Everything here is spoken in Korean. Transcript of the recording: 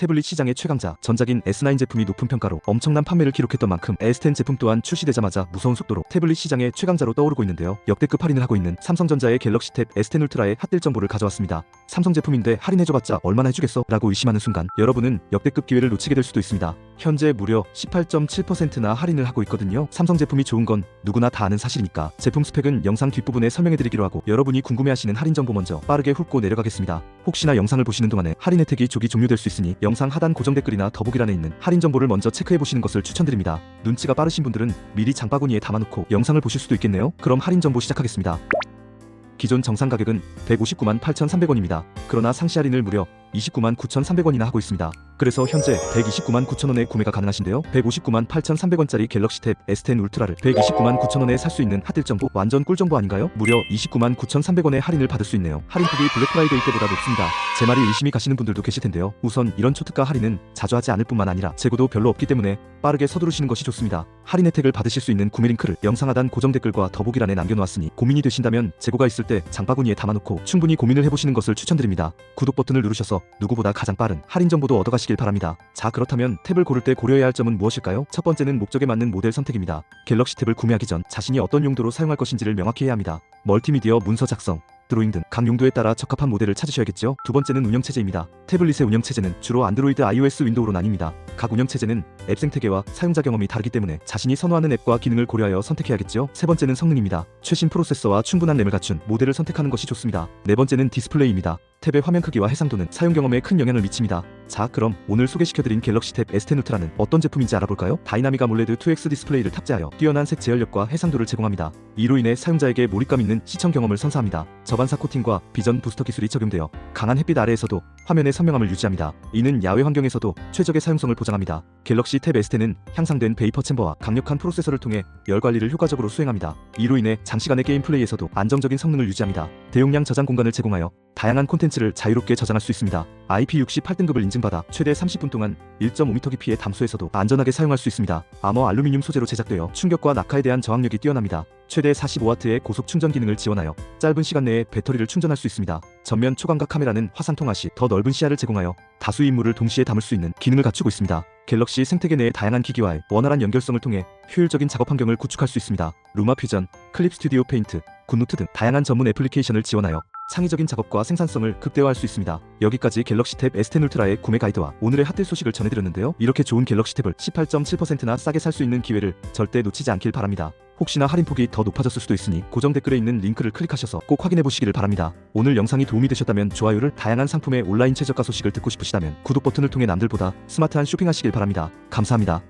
태블릿 시장의 최강자 전작인 S9 제품이 높은 평가로 엄청난 판매를 기록했던 만큼 S10 제품 또한 출시되자마자 무서운 속도로 태블릿 시장의 최강자로 떠오르고 있는데요. 역대급 할인을 하고 있는 삼성전자의 갤럭시 탭 S10 울트라의 핫딜 정보를 가져왔습니다. 삼성 제품인데 할인해줘봤자 얼마나 해주겠어? 라고 의심하는 순간 여러분은 역대급 기회를 놓치게 될 수도 있습니다. 현재 무려 18.7%나 할인을 하고 있거든요. 삼성 제품이 좋은 건 누구나 다 아는 사실이니까 제품 스펙은 영상 뒷부분에 설명해드리기로 하고 여러분이 궁금해하시는 할인 정보 먼저 빠르게 훑고 내려가겠습니다. 혹시나 영상을 보시는 동안에 할인 혜택이 조기 종료될 수 있으니 영상 하단 고정 댓글이나 더보기란에 있는 할인 정보를 먼저 체크해 보시는 것을 추천드립니다. 눈치가 빠르신 분들은 미리 장바구니에 담아놓고 영상을 보실 수도 있겠네요. 그럼 할인 정보 시작하겠습니다. 기존 정상 가격은 159만 8,300원입니다. 그러나 상시 할인을 무려 29만 9,300원이나 하고 있습니다. 그래서 현재 129만 9천원에 구매가 가능하신데요. 159만 8,300원짜리 갤럭시 탭 S10 울트라를 129만 9천원에 살 수 있는 핫딜 정보 완전 꿀 정보 아닌가요? 무려 29만 9,300원의 할인을 받을 수 있네요. 할인 폭이 블랙 프라이데이 때보다 높습니다. 제 말이 의심이 가시는 분들도 계실 텐데요. 우선 이런 초특가 할인은 자주 하지 않을 뿐만 아니라 재고도 별로 없기 때문에 빠르게 서두르시는 것이 좋습니다. 할인 혜택을 받으실 수 있는 구매 링크를 영상 하단 고정 댓글과 더보기란에 남겨놓았으니 고민이 되신다면 재고가 있을 때 장바구니에 담아놓고 충분히 고민을 해보시는 것을 추천드립니다. 구독 버튼을 누르셔서 누구보다 가장 빠른 할인 정보도 얻어가시 길 바랍니다. 자 그렇다면 탭을 고를 때 고려해야 할 점은 무엇일까요? 첫 번째는 목적에 맞는 모델 선택입니다. 갤럭시 탭을 구매하기 전 자신이 어떤 용도로 사용할 것인지를 명확히 해야 합니다. 멀티미디어 문서 작성, 드로잉 등 각 용도에 따라 적합한 모델을 찾으셔야겠죠. 두 번째는 운영체제입니다. 태블릿의 운영체제는 주로 안드로이드, iOS, 윈도우로 나뉩니다. 각 운영체제는 앱 생태계와 사용자 경험이 다르기 때문에 자신이 선호하는 앱과 기능을 고려하여 선택해야겠죠. 세 번째는 성능입니다. 최신 프로세서와 충분한 램을 갖춘 모델을 선택하는 것이 좋습니다. 네 번째는 디스플레이입니다. 탭의 화면 크기와 해상도는 사용 경험에 큰 영향을 미칩니다. 자, 그럼 오늘 소개시켜드린 갤럭시 탭 S10 울트라는 어떤 제품인지 알아볼까요? 다이나믹 아몰레드 2X 디스플레이를 탑재하여 뛰어난 색 제어력과 해상도를 제공합니다. 이로 인해 사용자에게 몰입감 있는 시청 경험을 선사합니다. 저반사 코팅과 비전 부스터 기술이 적용되어 강한 햇빛 아래에서도 화면의 선명함을 유지합니다. 이는 야외 환경에서도 최적의 사용성을 보장합니다. 갤럭시 탭 S10은 향상된 베이퍼 챔버와 강력한 프로세서를 통해 열 관리를 효과적으로 수행합니다. 이로 인해 장시간의 게임 플레이에서도 안정적인 성능을 유지합니다. 대용량 저장 공간을 제공하여 다양한 콘텐츠를 자유롭게 저장할 수 있습니다. IP68등급을 인증받아 최대 30분 동안 1.5m 깊이의 담소에서도 안전하게 사용할 수 있습니다. 암호 알루미늄 소재로 제작되어 충격과 낙하에 대한 저항력이 뛰어납니다. 최대 45W의 고속 충전 기능을 지원하여 짧은 시간 내에 배터리를 충전할 수 있습니다. 전면 초광각 카메라는 화상 통화 시 더 넓은 시야를 제공하여 다수의 인물을 동시에 담을 수 있는 기능을 갖추고 있습니다. 갤럭시 생태계 내의 다양한 기기와의 원활한 연결성을 통해 효율적인 작업 환경을 구축할 수 있습니다. 루마 퓨전, 클립 스튜디오 페인트, 굿노트 등 다양한 전문 애플리케이션을 지원하여 창의적인 작업과 생산성을 극대화할 수 있습니다. 여기까지 갤럭시 탭 S10 울트라의 구매 가이드와 오늘의 핫딜 소식을 전해드렸는데요. 이렇게 좋은 갤럭시 탭을 18.7%나 싸게 살 수 있는 기회를 절대 놓치지 않길 바랍니다. 혹시나 할인폭이 더 높아졌을 수도 있으니 고정 댓글에 있는 링크를 클릭하셔서 꼭 확인해 보시기를 바랍니다. 오늘 영상이 도움이 되셨다면 좋아요를 다양한 상품의 온라인 최저가 소식을 듣고 싶으시다면 구독 버튼을 통해 남들보다 스마트한 쇼핑하시길 바랍니다. 감사합니다.